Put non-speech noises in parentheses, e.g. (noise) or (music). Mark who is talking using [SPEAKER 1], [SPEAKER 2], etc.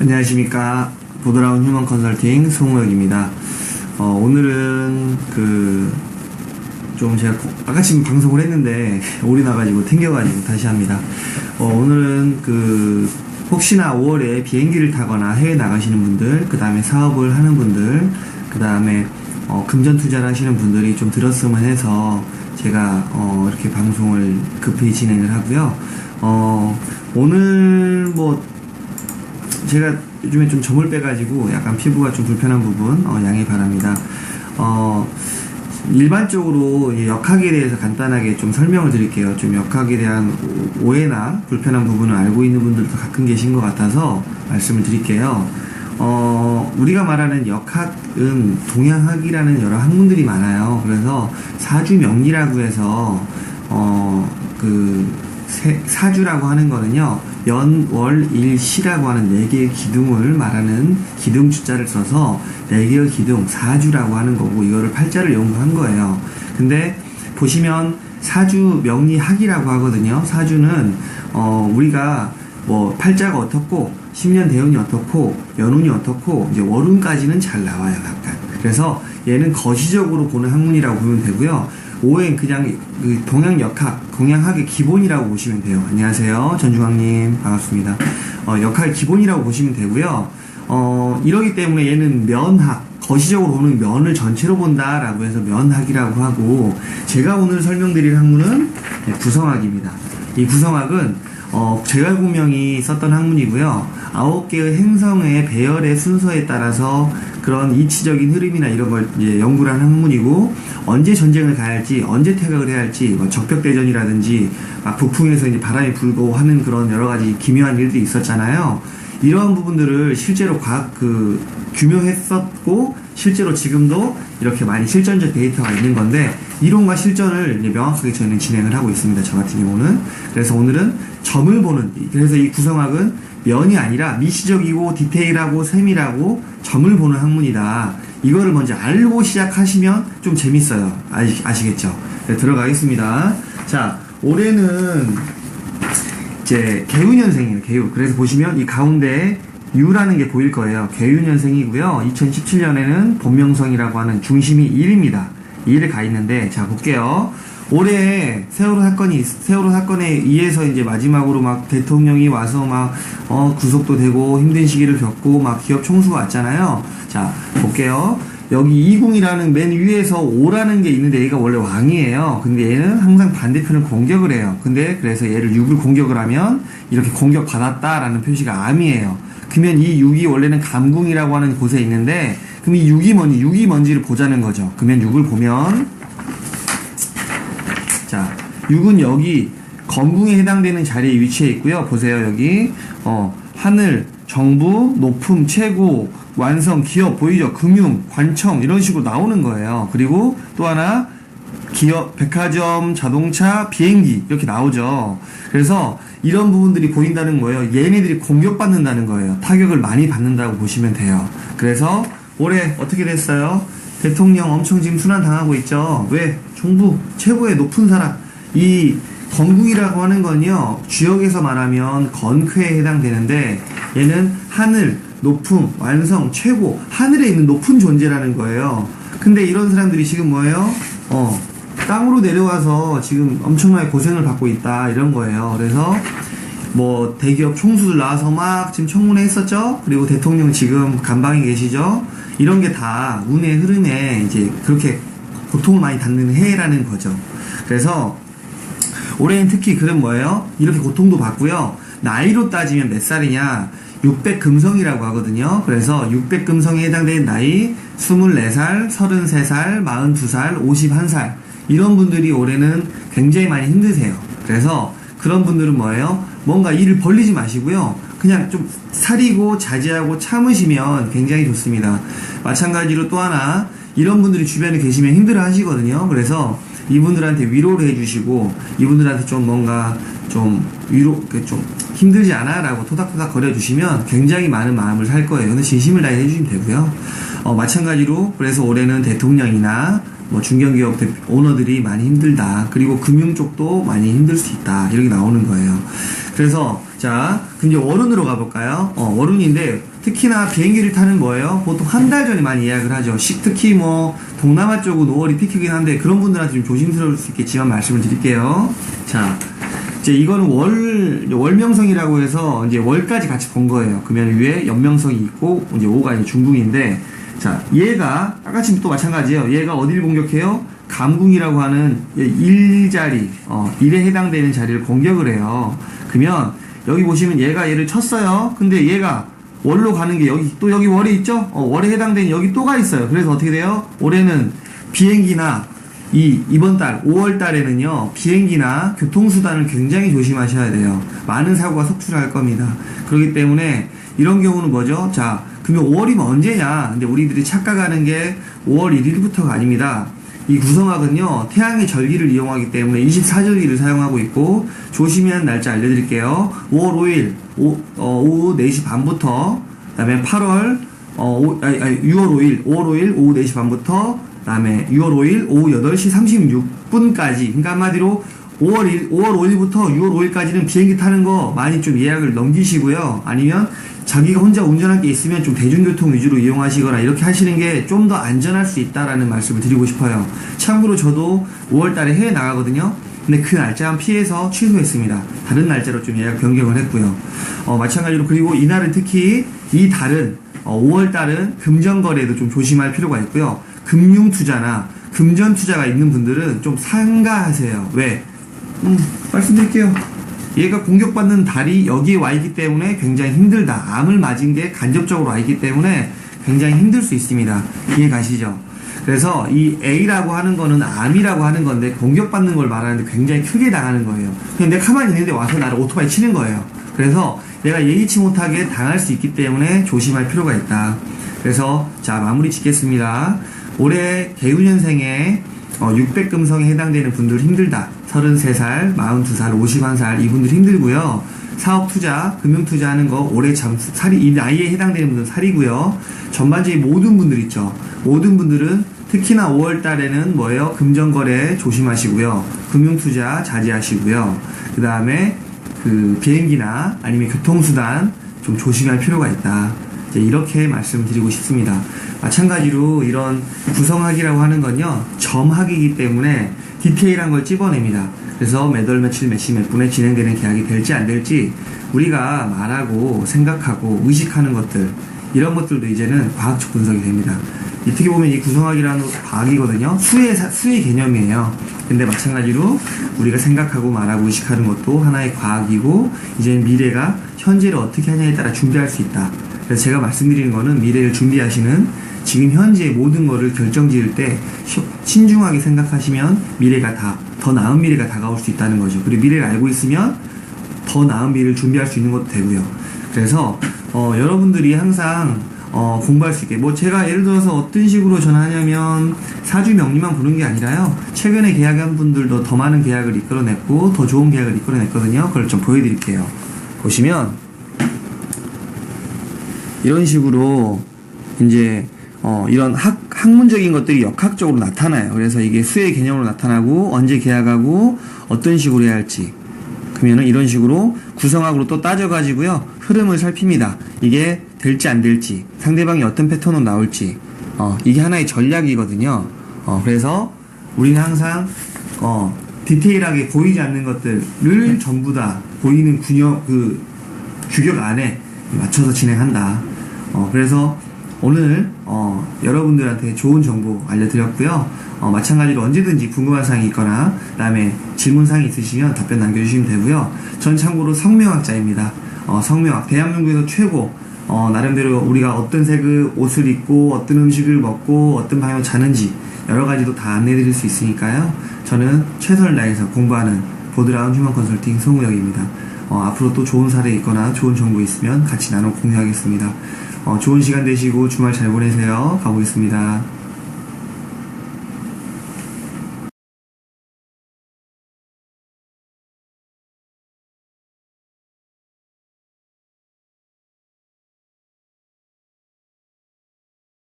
[SPEAKER 1] 안녕하십니까. 보드라운 휴먼 컨설팅 송우혁입니다. 어, 오늘은 그, 좀 제가 고- 아까 지금 방송을 했는데 (laughs) 오리 나가지고 튕겨가지고 다시 합니다. 어, 오늘은 그, 혹시나 5월에 비행기를 타거나 해외 나가시는 분들, 그 다음에 사업을 하는 분들, 그 다음에 어, 금전 투자를 하시는 분들이 좀 들었으면 해서 제가 어, 이렇게 방송을 급히 진행을 하고요. 어, 오늘 뭐 제가 요즘에 좀 점을 빼가지고 약간 피부가 좀 불편한 부분 어, 양해 바랍니다. 어, 일반적으로 이 역학에 대해서 간단하게 좀 설명을 드릴게요. 좀 역학에 대한 오- 오해나 불편한 부분을 알고 있는 분들도 가끔 계신 것 같아서 말씀을 드릴게요. 어, 우리가 말하는 역학은 동양학이라는 여러 학문들이 많아요. 그래서 사주명리라고 해서, 어, 그, 세- 사주라고 하는 거는요, 연, 월, 일, 시라고 하는 네 개의 기둥을 말하는 기둥 주자를 써서 네 개의 기둥, 사주라고 하는 거고, 이거를 팔자를 연구한 거예요. 근데 보시면 사주 명리학이라고 하거든요. 사주는, 어, 우리가 뭐 팔자가 어떻고, 10년 대운이 어떻고, 연운이 어떻고, 이제 월운까지는 잘 나와요, 약간. 그래서 얘는 거시적으로 보는 학문이라고 보면 되고요. 오행 그냥 그 동양역학, 동양학의 기본이라고 보시면 돼요. 안녕하세요. 전중학님. 반갑습니다. 어, 역학의 기본이라고 보시면 되고요. 어, 이러기 때문에 얘는 면학, 거시적으로 보는 면을 전체로 본다라고 해서 면학이라고 하고, 제가 오늘 설명드릴 학문은 네, 구성학입니다. 이 구성학은 어, 제갈공명이 썼던 학문이고요. 아홉 개의 행성의 배열의 순서에 따라서 그런 이치적인 흐름이나 이런 걸 이제 연구를 하는 학문이고, 언제 전쟁을 가야 할지, 언제 퇴각을 해야 할지, 뭐 적벽대전이라든지, 막 북풍에서 이제 바람이 불고 하는 그런 여러 가지 기묘한 일들이 있었잖아요. 이러한 부분들을 실제로 과학 그 규명했었고 실제로 지금도 이렇게 많이 실전적 데이터가 있는 건데 이론과 실전을 명확하게 저희는 진행을 하고 있습니다. 저 같은 경우는 그래서 오늘은 점을 보는 그래서 이 구성학은 면이 아니라 미시적이고 디테일하고 세밀하고 점을 보는 학문이다. 이거를 먼저 알고 시작하시면 좀 재밌어요. 아시, 아시겠죠? 네, 들어가겠습니다. 자, 올해는 이제 개유년생이에요, 개유. 그래서 보시면 이 가운데 유라는 게 보일 거예요. 개유년생이고요. 2017년에는 본명성이라고 하는 중심이 1입니다. 1에 가 있는데, 자, 볼게요. 올해 세월호 사건이, 세월호 사건에 의해서 이제 마지막으로 막 대통령이 와서 막, 어, 구속도 되고 힘든 시기를 겪고 막 기업 총수가 왔잖아요. 자, 볼게요. 여기 20이라는 맨 위에서 5라는 게 있는데 얘가 원래 왕이에요. 근데 얘는 항상 반대편을 공격을 해요. 근데 그래서 얘를 6을 공격을 하면 이렇게 공격 받았다라는 표시가 암이에요. 그러면 이 6이 원래는 감궁이라고 하는 곳에 있는데 그럼 이 6이 뭔지 6이 뭔지를 보자는 거죠. 그러면 6을 보면 자, 6은 여기 건궁에 해당되는 자리에 위치해 있고요. 보세요, 여기. 어, 하늘, 정부, 높음, 최고, 완성, 기업, 보이죠? 금융, 관청, 이런 식으로 나오는 거예요. 그리고 또 하나, 기업, 백화점, 자동차, 비행기, 이렇게 나오죠. 그래서 이런 부분들이 보인다는 거예요. 얘네들이 공격받는다는 거예요. 타격을 많이 받는다고 보시면 돼요. 그래서 올해 어떻게 됐어요? 대통령 엄청 지금 순환 당하고 있죠. 왜? 정부 최고의 높은 사람. 이 건국이라고 하는 건요. 주역에서 말하면 건쾌에 해당되는데 얘는 하늘, 높음, 완성, 최고, 하늘에 있는 높은 존재라는 거예요. 근데 이런 사람들이 지금 뭐예요? 어, 땅으로 내려와서 지금 엄청나게 고생을 받고 있다 이런 거예요. 그래서 뭐 대기업 총수들 나와서 막 지금 청문회 했었죠. 그리고 대통령 지금 간방에 계시죠. 이런 게 다 운의 흐름에 이제 그렇게 고통을 많이 받는 해라는 거죠. 그래서 올해는 특히 그런 뭐예요? 이렇게 고통도 받고요. 나이로 따지면 몇 살이냐? 600 금성이라고 하거든요. 그래서 600 금성에 해당되는 나이 24살, 33살, 42살, 51살 이런 분들이 올해는 굉장히 많이 힘드세요. 그래서 그런 분들은 뭐예요? 뭔가 일을 벌리지 마시고요. 그냥 좀 사리고 자제하고 참으시면 굉장히 좋습니다. 마찬가지로 또 하나 이런 분들이 주변에 계시면 힘들어 하시거든요. 그래서 이분들한테 위로를 해주시고 이분들한테 좀 뭔가 좀 위로 그좀 힘들지 않아라고 토닥토닥 거려주시면 굉장히 많은 마음을 살 거예요. 근데 진심을 다해 해주시면 되고요. 어, 마찬가지로 그래서 올해는 대통령이나 뭐 중견기업 대- 오너들이 많이 힘들다. 그리고 금융 쪽도 많이 힘들 수 있다. 이렇게 나오는 거예요. 그래서 자 그럼 이제 월운으로 가볼까요? 어, 어, 어른인데 특히나 비행기를 타는 뭐예요? 보통 한 달 전에 많이 예약을 하죠. 시- 특히 뭐 동남아 쪽은 5월이 피크긴 한데 그런 분들한테 좀 조심스러울 수 있겠지만 말씀을 드릴게요. 자, 이제 이거는 월 월명성이라고 해서 이제 월까지 같이 본 거예요. 그러면 위에 연명성이 있고 이제 5가 이제 중궁인데 자 얘가 아까 지금 또 마찬가지예요. 얘가 어디를 공격해요? 감궁이라고 하는 일자리 어, 일에 해당되는 자리를 공격을 해요. 그러면 여기 보시면 얘가 얘를 쳤어요. 근데 얘가 월로 가는 게 여기 또 여기 월이 있죠? 어, 월에 해당되는 여기 또가 있어요. 그래서 어떻게 돼요? 올해는 비행기나 이 이번 달 5월 달에는요 비행기나 교통수단을 굉장히 조심하셔야 돼요. 많은 사고가 속출할 겁니다. 그렇기 때문에 이런 경우는 뭐죠? 자, 그러면 5월이면 언제냐? 근데 우리들이 착각하는 게 5월 1일부터가 아닙니다. 이 구성학은요 태양의 절기를 이용하기 때문에 24절기를 사용하고 있고 조심해야 하는 날짜 알려드릴게요. 5월 5일 오, 어, 오후 4시 반부터 그 다음에 8월 어, 오, 아니, 아니, 6월 5일 5월 5일 오후 4시 반부터 그 다음에 6월 5일 오후 8시 36분까지 그러니까 한마디로 5월 1, 5월 5일부터 6월 5일까지는 비행기 타는 거 많이 좀 예약을 넘기시고요. 아니면 자기가 혼자 운전할 게 있으면 좀 대중교통 위주로 이용하시거나 이렇게 하시는 게 좀 더 안전할 수 있다라는 말씀을 드리고 싶어요. 참고로 저도 5월 달에 해외 나가거든요. 근데 그 날짜만 피해서 취소했습니다. 다른 날짜로 좀 예약 변경을 했고요. 어, 마찬가지로 그리고 이날은 특히 이 달은 어, 5월 달은 금전 거래도 좀 조심할 필요가 있고요. 금융 투자나 금전 투자가 있는 분들은 좀 상가하세요. 왜? 음, 말씀드릴게요. 얘가 공격받는 달이 여기에 와 있기 때문에 굉장히 힘들다. 암을 맞은 게 간접적으로 와 있기 때문에 굉장히 힘들 수 있습니다. 이해 가시죠? 그래서 이 A라고 하는 거는 암이라고 하는 건데 공격받는 걸 말하는데 굉장히 크게 당하는 거예요. 내가 가만히 있는데 와서 나를 오토바이 치는 거예요. 그래서 내가 예기치 못하게 당할 수 있기 때문에 조심할 필요가 있다. 그래서 자 마무리 짓겠습니다. 올해 개우년생에 어, 600금성에 해당되는 분들 힘들다. 33살, 42살, 51살 이분들 힘들고요. 사업 투자, 금융 투자하는 거 올해 참 살이 이 나이에 해당되는 분들 살이고요. 전반적인 모든 분들 있죠. 모든 분들은 특히나 5월 달에는 뭐예요? 금전 거래 조심하시고요. 금융 투자 자제하시고요. 그다음에 그 비행기나 아니면 교통수단 좀 조심할 필요가 있다. 이제 이렇게 말씀드리고 싶습니다. 마찬가지로 이런 구성학이라고 하는 건요, 점학이기 때문에 디테일한 걸 찝어냅니다. 그래서 매달 며칠 몇 시 몇 분에 진행되는 계약이 될지 안 될지 우리가 말하고 생각하고 의식하는 것들, 이런 것들도 이제는 과학적 분석이 됩니다. 어떻게 보면 이 구성학이라는 과학이거든요. 수의, 사- 수의 개념이에요. 근데 마찬가지로 우리가 생각하고 말하고 의식하는 것도 하나의 과학이고, 이제 미래가 현재를 어떻게 하냐에 따라 준비할 수 있다. 그래서 제가 말씀드리는 거는 미래를 준비하시는 지금 현재 모든 거를 결정 지을 때 시- 신중하게 생각하시면 미래가 다, 더 나은 미래가 다가올 수 있다는 거죠. 그리고 미래를 알고 있으면 더 나은 미래를 준비할 수 있는 것도 되고요. 그래서 어, 여러분들이 항상 어, 공부할 수 있게 뭐 제가 예를 들어서 어떤 식으로 전하냐면 사주 명리만 보는 게 아니라요. 최근에 계약한 분들도 더 많은 계약을 이끌어냈고 더 좋은 계약을 이끌어냈거든요. 그걸 좀 보여드릴게요. 보시면 이런 식으로 이제 어, 이런 학, 학문적인 것들이 역학적으로 나타나요. 그래서 이게 수의 개념으로 나타나고 언제 계약하고 어떤 식으로 해야 할지 그러면은 이런 식으로 구성학으로 또 따져가지고요 흐름을 살핍니다. 이게 될지 안 될지 상대방이 어떤 패턴으로 나올지 어, 이게 하나의 전략이거든요. 어, 그래서 우리는 항상 어, 디테일하게 보이지 않는 것들을 전부 다 보이는 군역 그 규격 안에 맞춰서 진행한다. 어, 그래서 오늘 어, 여러분들한테 좋은 정보 알려드렸고요. 어, 마찬가지로 언제든지 궁금한 사항이 있거나 그다음에 질문 사항이 있으시면 답변 남겨주시면 되고요. 전 참고로 성명학자입니다. 어, 성명학 대한민국에서 최고 어, 나름대로 우리가 어떤 색의 옷을 입고 어떤 음식을 먹고 어떤 방향으로 자는지 여러 가지도 다 안내드릴 수 있으니까요. 저는 최선을 다해서 공부하는 보드라운 휴먼 컨설팅 송우혁입니다. 어, 앞으로 또 좋은 사례 있거나 좋은 정보 있으면 같이 나눠 공유하겠습니다. 어, 좋은 시간 되시고 주말 잘 보내세요. 가보겠습니다.